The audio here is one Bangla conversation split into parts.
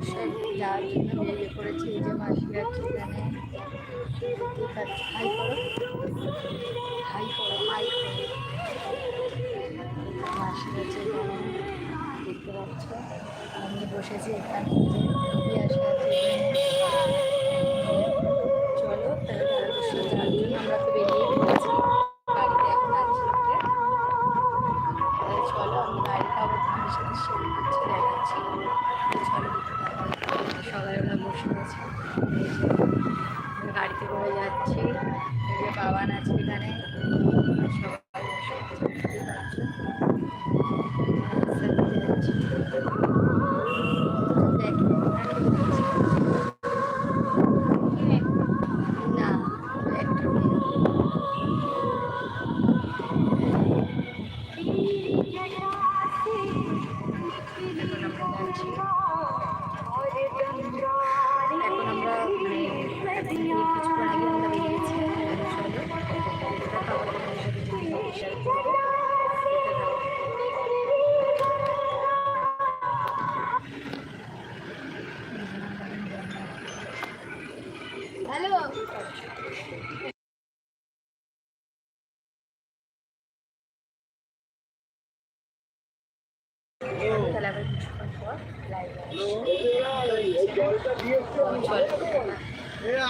এখানে ঠিক আছে হাই করো হাই করো হাই করো মাসি হচ্ছে এখানে দেখতে পাচ্ছ আমি বসেছি এখানে যে চলো তাহলে যাওয়ার জন্য আমরা তো বেরিয়ে পড়েছি গাড়িতে এখন আছি চলো আমি আবার তোমাদের সাথে শেয়ার করছি দেখাচ্ছি চলো সবাই আমরা বসে আছি এই যে আমরা গাড়িতে করে যাচ্ছি। যে বাবান আছে এখানে। সবাই বসে হ্যালো।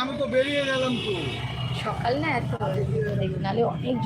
আমি তো বেরিয়ে গেলাম তো। সকাল না এত নাহলে অনেক